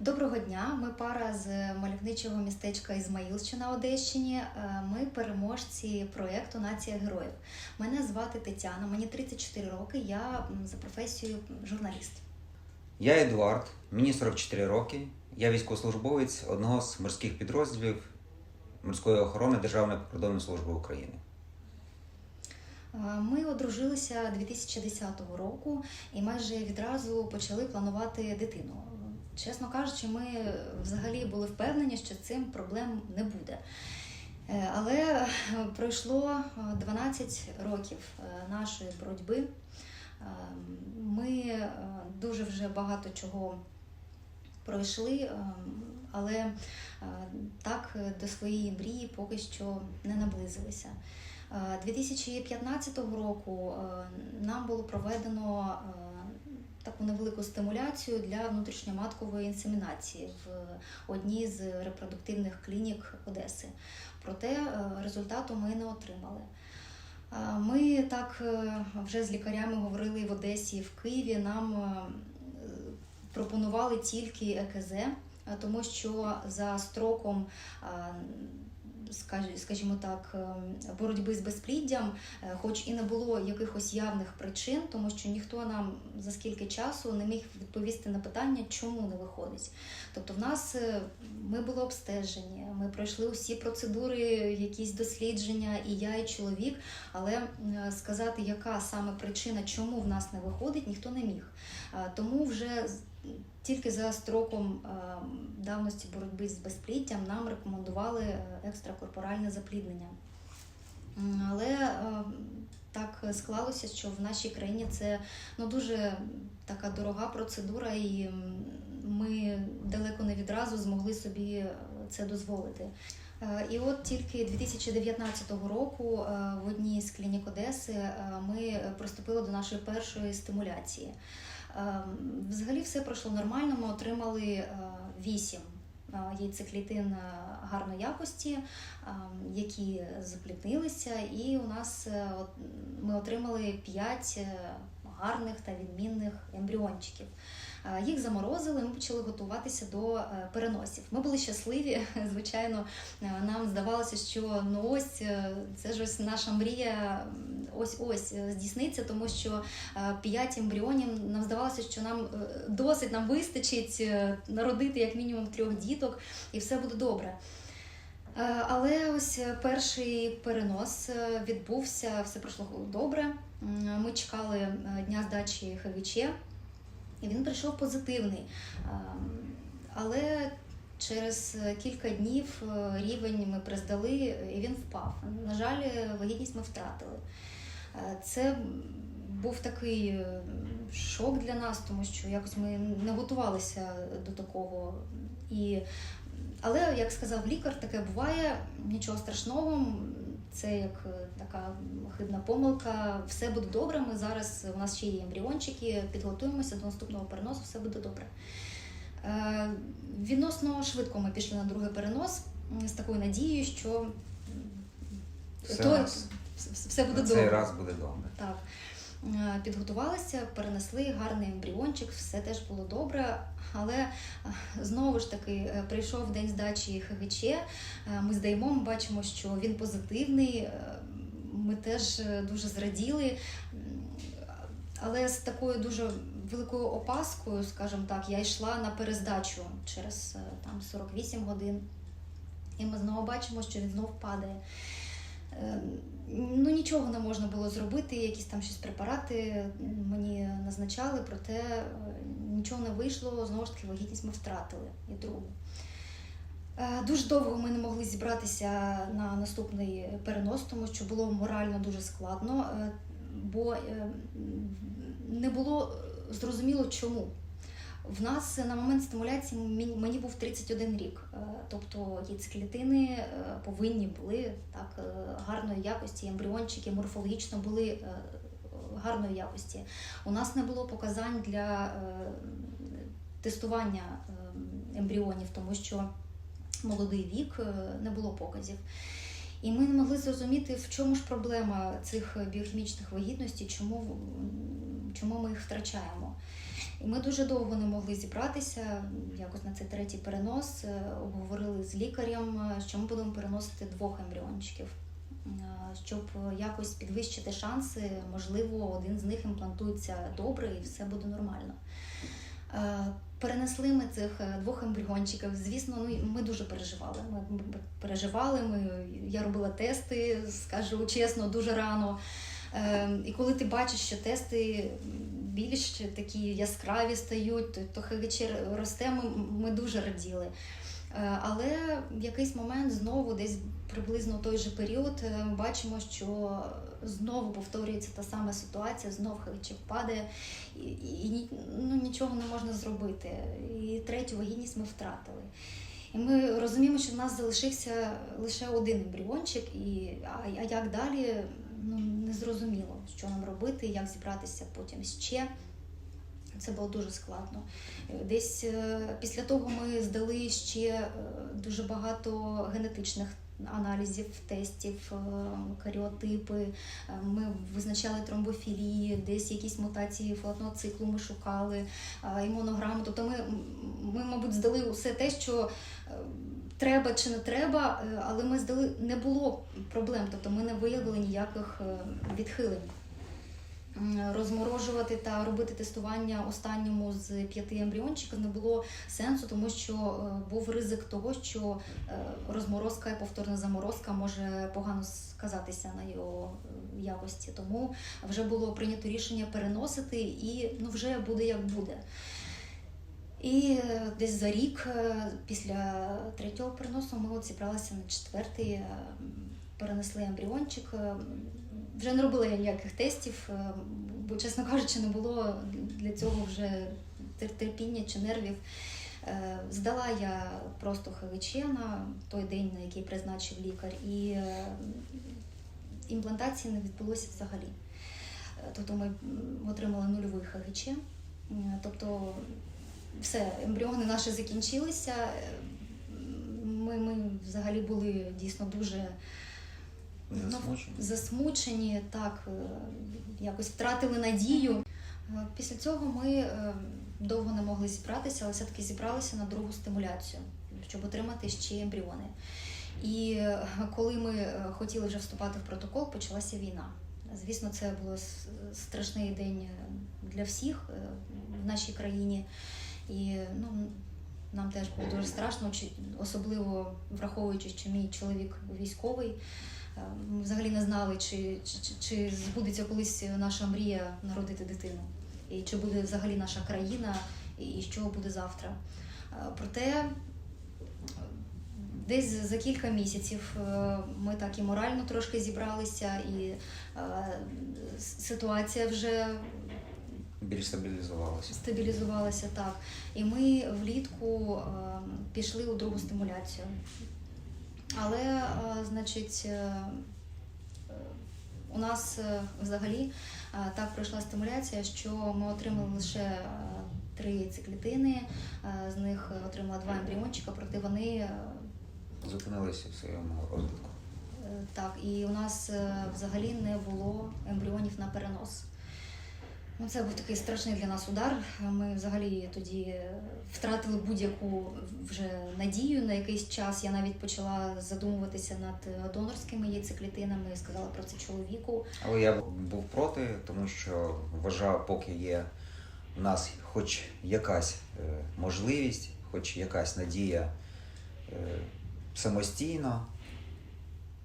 Доброго дня. Ми пара з мальовничого містечка Ізмаїлщина на Одещині. Е, Ми переможці проєкту Нація героїв. Мене звати Тетяна, мені 34 роки. Я за професією журналіст. Я Едуард, мені 44 роки. Я військовослужбовець одного з морських підрозділів морської охорони Державної прикордонної служби України. Е, Ми одружилися 2010 року і майже відразу почали планувати дитину. Чесно кажучи, ми взагалі були впевнені, що цим проблем не буде. Е, Але е, пройшло е, 12 років е, нашої боротьби. Ми дуже вже багато чого пройшли, але так до своєї мрії поки що не наблизилися. Е, 2015 року нам було проведено таку невелику стимуляцію для внутрішньоматкової інсемінації в одній з репродуктивних клінік Одеси. Проте е, результату ми не отримали. Е, Ми так е, вже з лікарями говорили в Одесі, і в Києві. Нам пропонували тільки ЕКЗ, тому що за строком, скажімо так, е, боротьби з безпліддям, е, хоч і не було якихось явних причин, тому що ніхто нам за скільки часу не міг відповісти на питання, чому не виходить. Тобто, в нас е, ми були обстежені, ми пройшли усі процедури, якісь дослідження, і я, і чоловік, але сказати, яка саме причина, чому в нас не виходить, ніхто не міг. Тому вже тільки за строком е, давності боротьби з безпліддям нам рекомендували е, екстракорпоральне запліднення. Але е, так склалося, що в нашій країні це ну, дуже така дорога процедура, і ми далеко не відразу змогли собі це дозволити. І от тільки 2019 року в одній з клінік Одеси ми приступили до нашої першої стимуляції. Е, Взагалі все пройшло нормально. Ми отримали е, вісім е, яйцеклітин е, гарної якості, е, які запліднилися, і у нас е, ми отримали п'ять е, гарних та відмінних ембріончиків. Е, Їх заморозили, ми почали готуватися до е, переносів. Ми були щасливі. Звичайно, е, нам здавалося, що ну ось це ж ось наша мрія, ось ось е, здійсниться, тому що п'ять ембріонів нам здавалося, що нам досить нам вистачить народити як мінімум трьох діток, і все буде добре. Е, Але ось перший перенос е, відбувся, все пройшло добре. Ми чекали е, дня здачі ХВЧ, і він прийшов позитивний. Але через кілька днів рівень ми приздали, і він впав. На жаль, вагітність ми втратили. Це був такий шок для нас, тому що якось ми не готувалися до такого. І... Але, як сказав лікар, таке буває, нічого страшного. Це як е, така хибна помилка. Все буде добре. Ми зараз у нас ще є ембріончики, підготуємося до наступного переносу, все буде добре. Е, Відносно швидко ми пішли на другий перенос з такою надією, що Все то- у все буде на добре. цей раз буде добре. Так. Е, Підготувалися, перенесли гарний ембріончик, все теж було добре. Але е, знову ж таки е, прийшов день здачі ХГЧ. Ми здаємо, ми бачимо, що він позитивний. Ми теж дуже зраділи. Але з такою дуже великою опаскою, скажімо так, я йшла на перездачу через там 48 годин. І ми знову бачимо, що він знов падає. Е, Ну, нічого не можна було зробити, якісь там щось препарати мені назначали, проте е, нічого не вийшло. Знову ж таки, вагітність ми втратили і другу. Е, Дуже довго ми не могли зібратися на наступний перенос, тому що було морально дуже складно, е, бо е, не було зрозуміло чому. В нас на момент стимуляції мені- був 31 рік, Е, тобто яйцеклітини е, повинні були так е, гарної якості, ембріончики морфологічно були гарної якості. У нас не було показань для тестування ембріонів, тому що молодий вік не було показів. І ми не могли зрозуміти, в чому ж проблема цих біохімічних вагітностей, чому, чому ми їх втрачаємо. І ми дуже довго не могли зібратися. Якось на цей третій перенос е, обговорили з лікарем, е, що ми будемо переносити двох ембріончиків. Е, Щоб якось підвищити шанси, можливо, один з них імплантується добре і все буде нормально. Перенесли ми цих двох ембріончиків. Звісно, ну ми дуже переживали. Ми переживали. Ми я робила тести, скажу чесно, дуже рано. Е, І коли ти бачиш, що тести більш такі яскраві стають, то- ХГЧ росте, ми, дуже раділи. Е, Але в якийсь момент знову, десь приблизно той же період, е, бачимо, що знову повторюється та сама ситуація, знов ХГЧ падає, і, і ну, нічого не можна зробити. І третю вагітність ми втратили. І ми розуміємо, що в нас залишився лише один ембріончик, і, а, а як далі ну, не зрозуміло, що нам робити, як зібратися потім ще. Це було дуже складно. Десь е, після того ми здали ще е, дуже багато генетичних аналізів, тестів, е, каріотипи. Ми визначали тромбофілії, десь якісь мутації флотного циклу ми шукали, імунограму. Тобто ми, ми, мабуть, здали усе те, що треба чи не треба, е, але ми здали не було проблем, тобто ми не виявили ніяких е, відхилень. Розморожувати та робити тестування останньому з п'яти ембріончиків не було сенсу, тому що е, був ризик того, що розморозка і повторна заморозка може погано сказатися на його якості. Тому вже було прийнято рішення переносити, і ну вже буде як буде. І е, десь за рік е, після третього переносу ми от зібралися на четвертий, е, перенесли ембріончик. Вже не робила я ніяких тестів, бо, чесно кажучи, не було для цього вже терпіння чи нервів. Здала я просто ХГЧ на той день, на який призначив лікар, і імплантації не відбулося взагалі. Тобто ми отримали нульовий ХГЧ. Тобто все, ембріони наші закінчилися. Е, Ми, ми взагалі були дійсно дуже Не Ну, засмучені? засмучені, так, е, якось втратили надію. Е, Після цього ми довго не могли зібратися, але все-таки зібралися на другу стимуляцію, щоб отримати ще ембріони. І коли ми хотіли вже вступати в протокол, почалася війна. Звісно, це був страшний день для всіх в нашій країні. І ну, нам теж було дуже страшно, особливо враховуючи, що мій чоловік військовий. Е, Ми взагалі не знали, чи, чи, чи- збудеться колись наша мрія народити дитину, і чи буде взагалі наша країна, і що буде завтра. Е, Проте е, десь за кілька місяців ми так і морально трошки зібралися, і ситуація вже Більш стабілізувалося. стабілізувалася так. І ми влітку е, пішли у другу стимуляцію. Але, е, значить, е, у нас е, взагалі так пройшла стимуляція, що ми отримали лише три циклітини, з них отримала два ембріончика, проте вони Зупинилися в своєму розвитку. Так, і у нас взагалі не було ембріонів на перенос. Ну, це був такий страшний для нас удар. Ми взагалі тоді е, втратили будь-яку вже надію на якийсь час. Я навіть почала задумуватися над е, донорськими яйцеклітинами сказала про це чоловіку. Але я був проти, тому що вважав, поки є в нас хоч якась е, можливість, хоч якась надія самостійно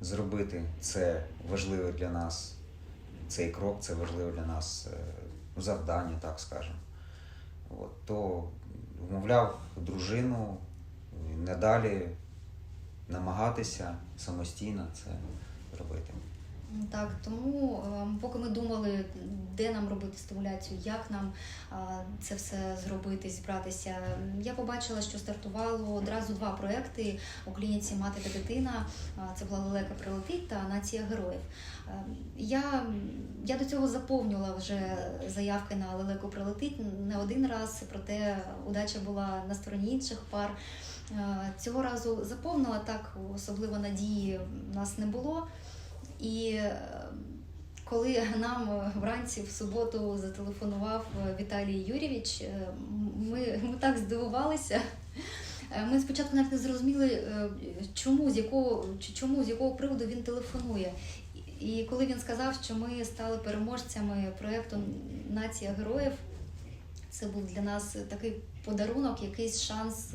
зробити це важливе для нас, цей крок, це важливе для нас завдання, так скажемо. То вмовляв дружину надалі намагатися самостійно це зробити. Так, тому е, поки ми думали, де нам робити стимуляцію, як нам е, це все зробити, зібратися, я побачила, що стартувало одразу два проекти у клініці Мати та дитина. Е, Це була лелека прилетить та нація героїв. Я, я до цього заповнювала вже заявки на лелеку прилетить не один раз, проте удача була на стороні інших пар. Цього разу заповнила так, особливо надії в нас не було. І е, коли нам вранці в суботу зателефонував е, Віталій Юрійович, е, ми, ми так здивувалися. Ми спочатку навіть не зрозуміли, чому з якого чому з якого приводу він телефонує. І коли він сказав, що ми стали переможцями проєкту Нація героїв, це був для нас такий подарунок, якийсь шанс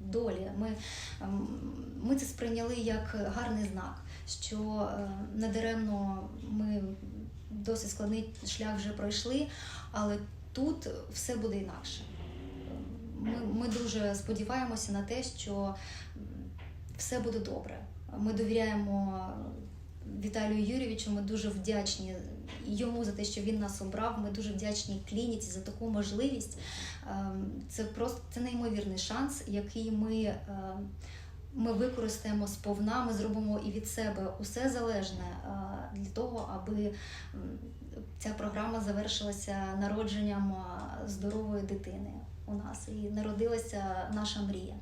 долі. Ми, ем, ми це сприйняли як гарний знак, що е, недаремно ми досить складний шлях вже пройшли, але тут все буде інакше. Ми, ми дуже сподіваємося на те, що все буде добре. Ми довіряємо Віталію Юрійовичу, ми дуже вдячні йому за те, що він нас обрав. Ми дуже вдячні клініці за таку можливість. Ем, Це просто це неймовірний шанс, який ми, ем, ми використаємо сповна, ми зробимо і від себе усе залежне е, для того, аби ця програма завершилася народженням е, здорової дитини у нас і народилася наша мрія.